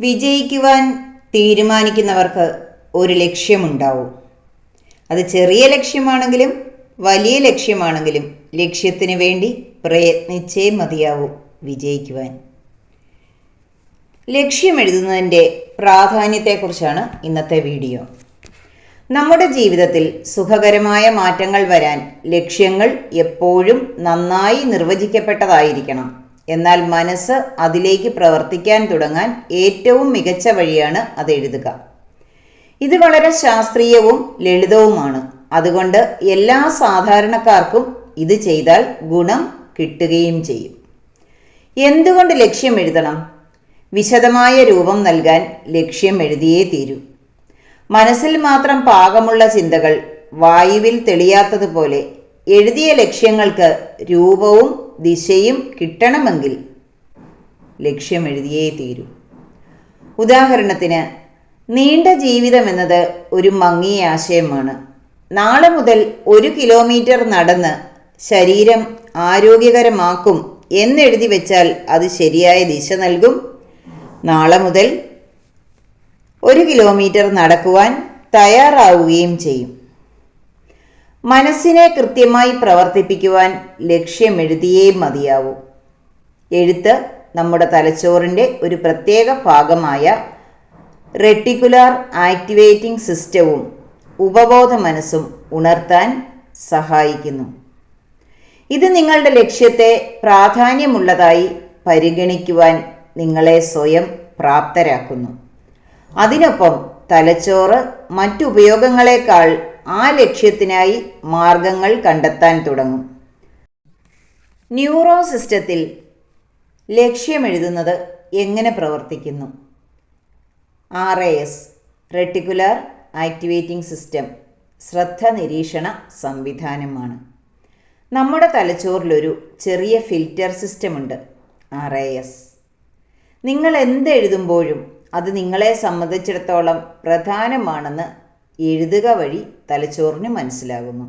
വിജയിക്കുവാൻ തീരുമാനിക്കുന്നവർക്ക് ഒരു ലക്ഷ്യമുണ്ടാവും. അത് ചെറിയ ലക്ഷ്യമാണെങ്കിലും വലിയ ലക്ഷ്യമാണെങ്കിലും ലക്ഷ്യത്തിന് വേണ്ടി പ്രയത്നിച്ചേ മതിയാവും വിജയിക്കുവാൻ. ലക്ഷ്യമെഴുതുന്നതിന്റെ പ്രാധാന്യത്തെക്കുറിച്ചാണ് ഇന്നത്തെ വീഡിയോ. നമ്മുടെ ജീവിതത്തിൽ സുഖകരമായ മാറ്റങ്ങൾ വരാൻ ലക്ഷ്യങ്ങൾ എപ്പോഴും നന്നായി നിർവചിക്കപ്പെട്ടതായിരിക്കണം. എന്നാൽ മനസ്സ് അതിലേക്ക് പ്രവർത്തിക്കാൻ തുടങ്ങാൻ ഏറ്റവും മികച്ച വഴിയാണ് അത് എഴുതുക. ഇത് വളരെ ശാസ്ത്രീയവും ലളിതവുമാണ്. അതുകൊണ്ട് എല്ലാ സാധാരണക്കാർക്കും ഇത് ചെയ്താൽ ഗുണം കിട്ടുകയും ചെയ്യും. എന്തുകൊണ്ട് ലക്ഷ്യം എഴുതണം? വിശദമായ രൂപം നൽകാൻ ലക്ഷ്യം എഴുതിയേ തീരൂ. മനസ്സിൽ മാത്രം പാകമുള്ള ചിന്തകൾ വായുവിൽ തെളിയാത്തതുപോലെ എഴുതിയ ലക്ഷ്യങ്ങൾക്ക് രൂപവും ദിശയും കിട്ടണമെങ്കിൽ ലക്ഷ്യം എഴുതിയേ തീരൂ. ഉദാഹരണത്തിന് നീണ്ട ജീവിതം എന്നത് ഒരു മങ്ങിയ ആശയമാണ്. നാളെ മുതൽ ഒരു കിലോമീറ്റർ നടന്ന് ശരീരം ആരോഗ്യകരമാക്കും എന്നെഴുതി വെച്ചാൽ അത് ശരിയായ ദിശ നൽകും. നാളെ മുതൽ ഒരു കിലോമീറ്റർ നടക്കുവാൻ തയ്യാറാവുകയും ചെയ്യും. മനസ്സിനെ കൃത്യമായി പ്രവർത്തിപ്പിക്കുവാൻ ലക്ഷ്യമെഴുതിയേ മതിയാവൂ. എഴുത്ത് നമ്മുടെ തലച്ചോറിന്റെ ഒരു പ്രത്യേക ഭാഗമായ റെട്ടിക്കുലാർ ആക്ടിവേറ്റിംഗ് സിസ്റ്റവും ഉപബോധ മനസ്സും ഉണർത്താൻ സഹായിക്കുന്നു. ഇത് നിങ്ങളുടെ ലക്ഷ്യത്തെ പ്രാധാന്യമുള്ളതായി പരിഗണിക്കുവാൻ നിങ്ങളെ സ്വയം പ്രാപ്തരാക്കുന്നു. അതിനൊപ്പം തലച്ചോറ് മറ്റുപയോഗങ്ങളെക്കാൾ ആ ലക്ഷ്യത്തിനായി മാർഗങ്ങൾ കണ്ടെത്താൻ തുടങ്ങും. ന്യൂറോ സിസ്റ്റത്തിൽ ലക്ഷ്യമെഴുതുന്നത് എങ്ങനെ പ്രവർത്തിക്കുന്നു? R A S reticular activating system ശ്രദ്ധ നിരീക്ഷണ സംവിധാനമാണ്. നമ്മുടെ തലച്ചോറിലൊരു ചെറിയ ഫിൽറ്റർ സിസ്റ്റമുണ്ട് ആർ എ എസ്. നിങ്ങൾ എന്തെഴുതുമ്പോഴും അത് നിങ്ങളെ സംബന്ധിച്ചിടത്തോളം പ്രധാനമാണെന്ന് എഴുതുക വഴി തലച്ചോറിന് മനസ്സിലാകുന്നു.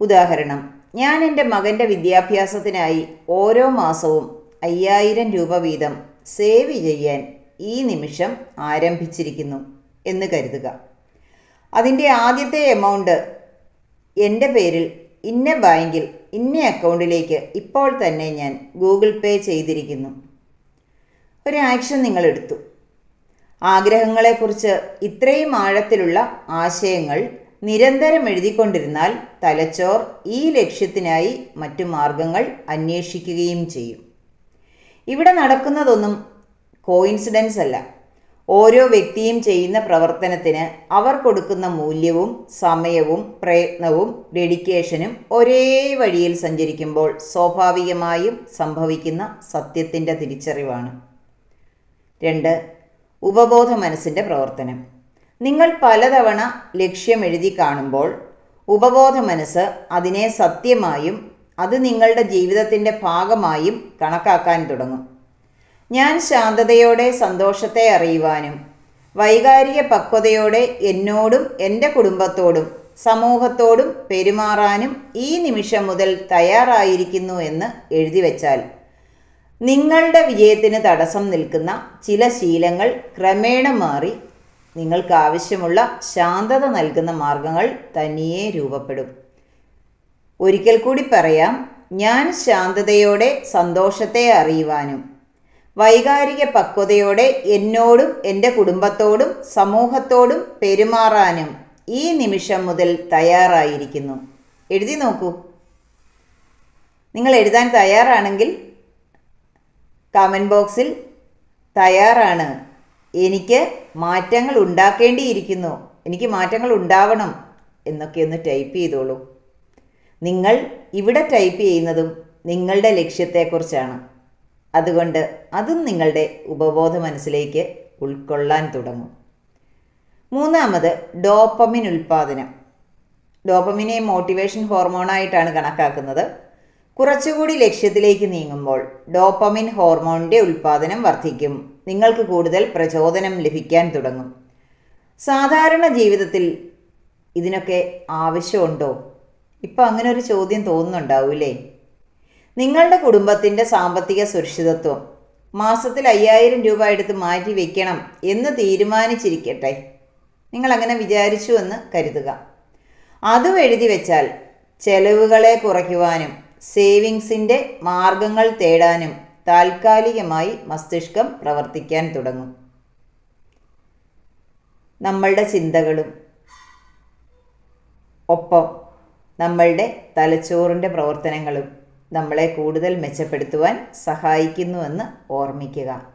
ഉദാഹരണം ഞാൻ എന്റെ മകന്റെ വിദ്യാഭ്യാസത്തിനായി ഓരോ മാസവും അയ്യായിരം രൂപ വീതം സേവ് ചെയ്യാൻ ഈ നിമിഷം ആരംഭിച്ചിരിക്കുന്നു എന്ന് കരുതുക. അതിന്റെ ആദ്യത്തെ എമൗണ്ട് എന്റെ പേരിൽ ഇന്ന ബാങ്കിൽ ഇന്ന അക്കൗണ്ടിലേക്ക് ഇപ്പോൾ തന്നെ ഞാൻ ഗൂഗിൾ പേ ചെയ്തിരിക്കുന്നു. ഒരു ആക്ഷൻ നിങ്ങൾ എടുത്തു. ആഗ്രഹങ്ങളെക്കുറിച്ച് ഇത്രയും ആഴത്തിലുള്ള ആശയങ്ങൾ നിരന്തരം എഴുതിക്കൊണ്ടിരുന്നാൽ തലച്ചോർ ഈ ലക്ഷ്യത്തിനായി മറ്റു മാർഗങ്ങൾ അന്വേഷിക്കുകയും ചെയ്യും. ഇവിടെ നടക്കുന്നതൊന്നും കോയിൻസിഡൻസ് അല്ല. ഓരോ വ്യക്തിയും ചെയ്യുന്ന പ്രവർത്തനത്തിന് അവർ കൊടുക്കുന്ന മൂല്യവും സമയവും പ്രയത്നവും ഡെഡിക്കേഷനും ഒരേ വഴിയിൽ സഞ്ചരിക്കുമ്പോൾ സ്വാഭാവികമായും സംഭവിക്കുന്ന സത്യത്തിന്റെ തിരിച്ചറിവാണ്. രണ്ട് ഉപബോധ മനസ്സിന്റെ പ്രവർത്തനം. നിങ്ങൾ പലതവണ ലക്ഷ്യം എഴുതി കാണുമ്പോൾ ഉപബോധ മനസ്സ് അതിനെ സത്യമായും അത് നിങ്ങളുടെ ജീവിതത്തിന്റെ ഭാഗമായും കണക്കാക്കാൻ തുടങ്ങും. ഞാൻ ശാന്തതയോടെ സന്തോഷത്തെ അറിയുവാനും വൈകാരിക പക്വതയോടെ എന്നോടും എന്റെ കുടുംബത്തോടും സമൂഹത്തോടും പെരുമാറാനും ഈ നിമിഷം മുതൽ തയ്യാറായിരിക്കുന്നു എന്ന് എഴുതി വച്ചാൽ നിങ്ങളുടെ വിജയത്തിന് തടസ്സം നിൽക്കുന്ന ചില ശീലങ്ങൾ ക്രമേണ മാറി നിങ്ങൾക്ക് ആവശ്യമുള്ള ശാന്തത നൽകുന്ന മാർഗങ്ങൾ തനിയെ രൂപപ്പെടും. ഒരിക്കൽ കൂടി പറയാം ഞാൻ ശാന്തതയോടെ സന്തോഷത്തെ അറിയുവാനും വൈകാരിക പക്വതയോടെ എന്നോടും എന്റെ കുടുംബത്തോടും സമൂഹത്തോടും പെരുമാറാനും ഈ നിമിഷം മുതൽ തയ്യാറായിരിക്കുന്നു. എഴുതി നോക്കൂ. നിങ്ങൾ എഴുതാൻ തയ്യാറാണെങ്കിൽ കമന്റ് ബോക്സിൽ തയ്യാറാണ്. എനിക്ക് മാറ്റങ്ങൾ ഉണ്ടാക്കേണ്ടിയിരിക്കുന്നു. എനിക്ക് മാറ്റങ്ങൾ ഉണ്ടാവണം എന്നൊക്കെ ഒന്ന് ടൈപ്പ് ചെയ്തോളൂ. നിങ്ങൾ ഇവിടെ ടൈപ്പ് ചെയ്യുന്നതും നിങ്ങളുടെ ലക്ഷ്യത്തെക്കുറിച്ചാണ്. അതുകൊണ്ട് അതും നിങ്ങളുടെ ഉപബോധ മനസ്സിലേക്ക് ഉൾക്കൊള്ളാൻ തുടങ്ങും. മൂന്നാമത് ഡോപ്പമിൻ ഉൽപ്പാദനം ഡോപ്പമിനെ മോട്ടിവേഷൻ ഹോർമോണായിട്ടാണ് കണക്കാക്കുന്നത്. കുറച്ചുകൂടി ലക്ഷ്യത്തിലേക്ക് നീങ്ങുമ്പോൾ ഡോപ്പമിൻ ഹോർമോണിന്റെ ഉൽപ്പാദനം വർദ്ധിക്കും. നിങ്ങൾക്ക് കൂടുതൽ പ്രചോദനം ലഭിക്കാൻ തുടങ്ങും. സാധാരണ ജീവിതത്തിൽ ഇതിനൊക്കെ ആവശ്യമുണ്ടോ? ഇപ്പം അങ്ങനെ ഒരു ചോദ്യം തോന്നുന്നുണ്ടാവൂലേ? നിങ്ങളുടെ കുടുംബത്തിന്റെ സാമ്പത്തിക സുരക്ഷിതത്വം മാസത്തിൽ അയ്യായിരം രൂപ എടുത്ത് മാറ്റി വെക്കണം എന്ന് തീരുമാനിച്ചിരിക്കട്ടെ. നിങ്ങൾ അങ്ങനെ വിചാരിച്ചു എന്ന് കരുതുക. അതും എഴുതി വെച്ചാൽ ചെലവുകളെ കുറയ്ക്കുവാനും സേവിങ്സിന്റെ മാർഗങ്ങൾ തേടാനും താൽക്കാലികമായി മസ്തിഷ്കം പ്രവർത്തിക്കാൻ തുടങ്ങും. നമ്മളുടെ ചിന്തകളും ഒപ്പം നമ്മളുടെ തലച്ചോറിന്റെ പ്രവർത്തനങ്ങളും നമ്മളെ കൂടുതൽ മെച്ചപ്പെടുത്തുവാൻ സഹായിക്കുന്നുവെന്ന് ഓർമ്മിക്കുക.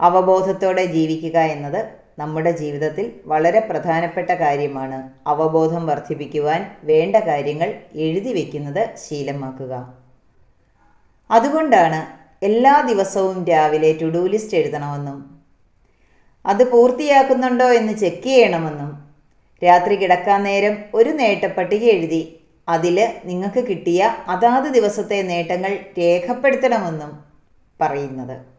അവബോധത്തോടെ ജീവിക്കുക എന്നത് നമ്മുടെ ജീവിതത്തിൽ വളരെ പ്രധാനപ്പെട്ട കാര്യമാണ് അവബോധം വർദ്ധിപ്പിക്കുവാൻ വേണ്ട കാര്യങ്ങൾ എഴുതി വയ്ക്കുന്നത് ശീലമാക്കുക. അതുകൊണ്ടാണ് എല്ലാ ദിവസവും രാവിലെ ടു ഡു ലിസ്റ്റ് എഴുതണമെന്നും അത് പൂർത്തിയാക്കുന്നുണ്ടോ എന്ന് ചെക്ക് ചെയ്യണമെന്നും രാത്രി കിടക്കാൻ നേരം ഒരു നേട്ടപ്പട്ടിക എഴുതി അതിൽ നിങ്ങൾക്ക് കിട്ടിയ അതാത് ദിവസത്തെ നേട്ടങ്ങൾ രേഖപ്പെടുത്തണമെന്നും പറയുന്നത്.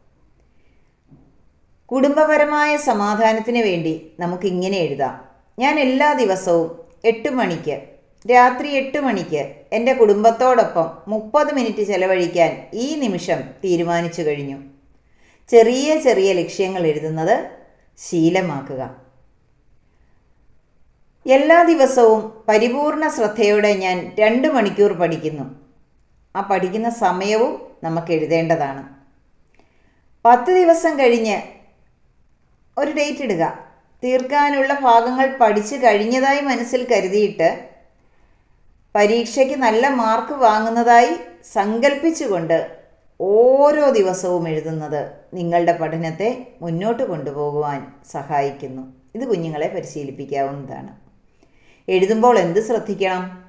കുടുംബപരമായ സമാധാനത്തിന് വേണ്ടി നമുക്ക് ഇങ്ങനെ എഴുതാം. ഞാൻ എല്ലാ ദിവസവും എട്ട് മണിക്ക് രാത്രി എട്ട് മണിക്ക് എന്റെ കുടുംബത്തോടൊപ്പം മുപ്പത് മിനിറ്റ് ചെലവഴിക്കാൻ ഈ നിമിഷം തീരുമാനിച്ചു കഴിഞ്ഞു. ചെറിയ ചെറിയ ലക്ഷ്യങ്ങൾ എഴുതുന്നത് ശീലമാക്കുക. എല്ലാ ദിവസവും പരിപൂർണ ശ്രദ്ധയോടെ ഞാൻ രണ്ട് മണിക്കൂർ പഠിക്കുന്നു. ആ പഠിക്കുന്ന സമയവും നമുക്ക് എഴുതേണ്ടതാണ്. പത്ത് ദിവസം കഴിഞ്ഞ് ഒരു ഡേറ്റ് ഇടുക. തീർക്കാനുള്ള ഭാഗങ്ങൾ പഠിച്ചു കഴിഞ്ഞതായി മനസ്സിൽ കരുതിയിട്ട് പരീക്ഷയ്ക്ക് നല്ല മാർക്ക് വാങ്ങുന്നതായി സങ്കല്പിച്ചുകൊണ്ട് ഓരോ ദിവസവും എഴുതുന്നത് നിങ്ങളുടെ പഠനത്തെ മുന്നോട്ട് കൊണ്ടുപോകുവാൻ സഹായിക്കുന്നു. ഇത് കുഞ്ഞുങ്ങളെ പരിശീലിപ്പിക്കാവുന്നതാണ്. എഴുതുമ്പോൾ എന്ത് ശ്രദ്ധിക്കണം?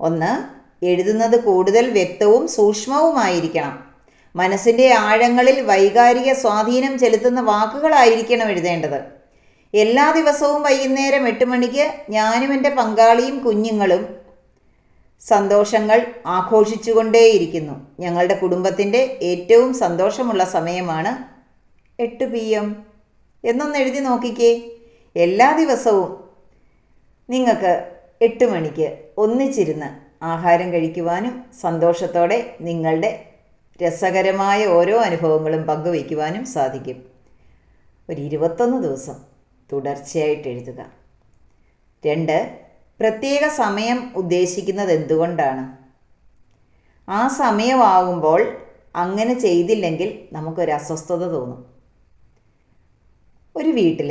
ഒന്ന് എഴുതുന്നത് കൂടുതൽ വ്യക്തവും സൂക്ഷ്മവുമായിരിക്കണം. മനസ്സിന്റെ ആഴങ്ങളിൽ വൈകാരിക സ്വാധീനം ചെലുത്തുന്ന വാക്കുകളായിരിക്കണം എഴുതേണ്ടത്. എല്ലാ ദിവസവും വൈകുന്നേരം എട്ട് മണിക്ക് ഞാനും എന്റെ പങ്കാളിയും കുഞ്ഞുങ്ങളും സന്തോഷങ്ങൾ ആഘോഷിച്ചുകൊണ്ടേയിരിക്കുന്നു. ഞങ്ങളുടെ കുടുംബത്തിന്റെ ഏറ്റവും സന്തോഷമുള്ള സമയമാണ് എട്ട് പി എം. എന്നൊന്ന് എഴുതി നോക്കിക്കേ. എല്ലാ ദിവസവും നിങ്ങൾക്ക് എട്ട് മണിക്ക് ഒന്നിച്ചിരുന്ന് ആഹാരം കഴിക്കുവാനും സന്തോഷത്തോടെ നിങ്ങളുടെ രസകരമായ ഓരോ അനുഭവങ്ങളും പങ്കുവയ്ക്കുവാനും സാധിക്കും. ഒരു ഇരുപത്തൊന്ന് ദിവസം തുടർച്ചയായിട്ട് എഴുതുക. രണ്ട് പ്രത്യേക സമയം ഉദ്ദേശിക്കുന്നത് എന്തുകൊണ്ടാണ് ആ സമയമാകുമ്പോൾ അങ്ങനെ ചെയ്തില്ലെങ്കിൽ നമുക്കൊരു അസ്വസ്ഥത തോന്നും. ഒരു വീട്ടിൽ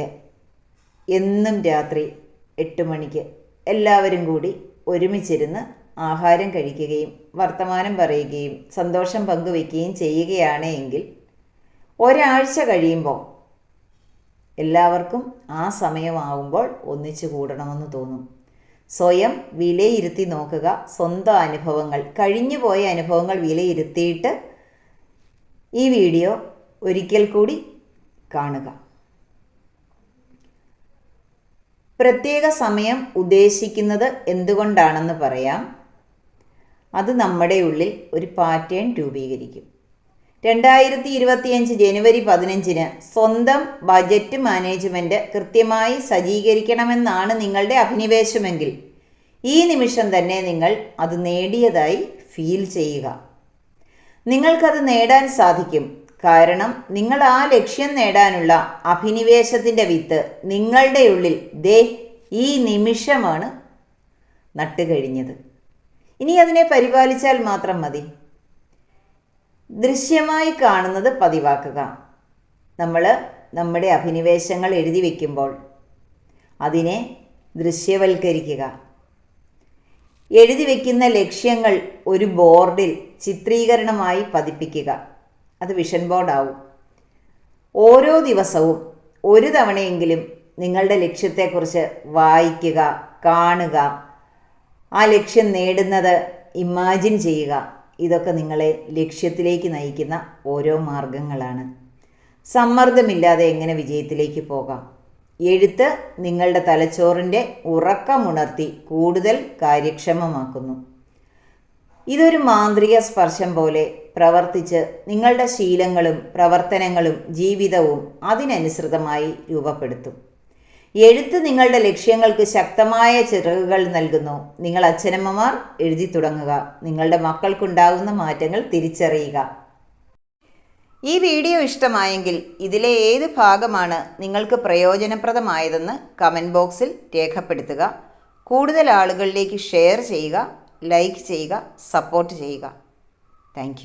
എന്നും രാത്രി എട്ട് മണിക്ക് എല്ലാവരും കൂടി ഒരുമിച്ചിരുന്ന് ആഹാരം കഴിക്കുകയും വർത്തമാനം പറയുകയും സന്തോഷം പങ്കുവയ്ക്കുകയും ചെയ്യുകയാണ് എങ്കിൽ ഒരാഴ്ച കഴിയുമ്പോൾ എല്ലാവർക്കും ആ സമയമാവുമ്പോൾ ഒന്നിച്ചു കൂടണമെന്ന് തോന്നും. സ്വയം വിലയിരുത്തി നോക്കുക. സ്വന്തം അനുഭവങ്ങൾ. കഴിഞ്ഞുപോയ അനുഭവങ്ങൾ വിലയിരുത്തിയിട്ട് ഈ വീഡിയോ ഒരിക്കൽ കൂടി കാണുക. പ്രത്യേക സമയം ഉദ്ദേശിക്കുന്നത് എന്തുകൊണ്ടാണെന്ന് പറയാം. അത് നമ്മുടെ ഉള്ളിൽ ഒരു പാറ്റേൺ രൂപീകരിക്കും. രണ്ടായിരത്തി ഇരുപത്തിയഞ്ച് ജനുവരി പതിനഞ്ചിന് സ്വന്തം ബജറ്റ് മാനേജ്മെന്റ് കൃത്യമായി സജ്ജീകരിക്കണമെന്നാണ് നിങ്ങളുടെ അഭിനിവേശമെങ്കിൽ ഈ നിമിഷം തന്നെ നിങ്ങൾ അത് നേടിയതായി ഫീൽ ചെയ്യുക. നിങ്ങൾക്കത് നേടാൻ സാധിക്കും. കാരണം നിങ്ങൾ ആ ലക്ഷ്യം നേടാനുള്ള അഭിനിവേശത്തിന്റെ വിത്ത് നിങ്ങളുടെ ഉള്ളിൽ ദേ ഈ നിമിഷമാണ് നട്ടുകഴിഞ്ഞത്. ഇനി അതിനെ പരിപാലിച്ചാൽ മാത്രം മതി. ദൃശ്യമായി കാണുന്നത് പതിവാക്കുക. നമ്മൾ നമ്മുടെ അഭിനിവേശങ്ങൾ എഴുതി വയ്ക്കുമ്പോൾ അതിനെ ദൃശ്യവൽക്കരിക്കുക. എഴുതി വയ്ക്കുന്ന ലക്ഷ്യങ്ങൾ ഒരു ബോർഡിൽ ചിത്രീകരണമായി പതിപ്പിക്കുക. അത് വിഷൻ ബോർഡാവും. ഓരോ ദിവസവും ഒരു തവണയെങ്കിലും നിങ്ങളുടെ ലക്ഷ്യത്തെക്കുറിച്ച് വായിക്കുക കാണുക ആ ലക്ഷ്യം നേടുന്നത് ഇമാജിൻ ചെയ്യുക. ഇതൊക്കെ നിങ്ങളെ ലക്ഷ്യത്തിലേക്ക് നയിക്കുന്ന ഓരോ മാർഗങ്ങളാണ്. സമ്മർദ്ദമില്ലാതെ എങ്ങനെ വിജയത്തിലേക്ക് പോകാം? എഴുത്ത് നിങ്ങളുടെ തലച്ചോറിന്റെ ഉറക്കമുണർത്തി കൂടുതൽ കാര്യക്ഷമമാക്കുന്നു. ഇതൊരു മാന്ത്രിക സ്പർശം പോലെ പ്രവർത്തിച്ച് നിങ്ങളുടെ ശീലങ്ങളും പ്രവർത്തനങ്ങളും ജീവിതവും അതിനനുസൃതമായി രൂപപ്പെടുത്തും. എഴുത്ത് നിങ്ങളുടെ ലക്ഷ്യങ്ങൾക്ക് ശക്തമായ ചിറകുകൾ നൽകുന്നു. നിങ്ങൾ അച്ഛനമ്മമാർ എഴുതി തുടങ്ങുക. നിങ്ങളുടെ മക്കൾക്കുണ്ടാകുന്ന മാറ്റങ്ങൾ തിരിച്ചറിയുക. ഈ വീഡിയോ ഇഷ്ടമായെങ്കിൽ ഇതിലെ ഏത് ഭാഗമാണ് നിങ്ങൾക്ക് പ്രയോജനപ്രദമായതെന്ന് കമന്റ് ബോക്സിൽ രേഖപ്പെടുത്തുക. കൂടുതൽ ആളുകളിലേക്ക് ഷെയർ ചെയ്യുക ലൈക്ക് ചെയ്യുക സപ്പോർട്ട് ചെയ്യുക. താങ്ക്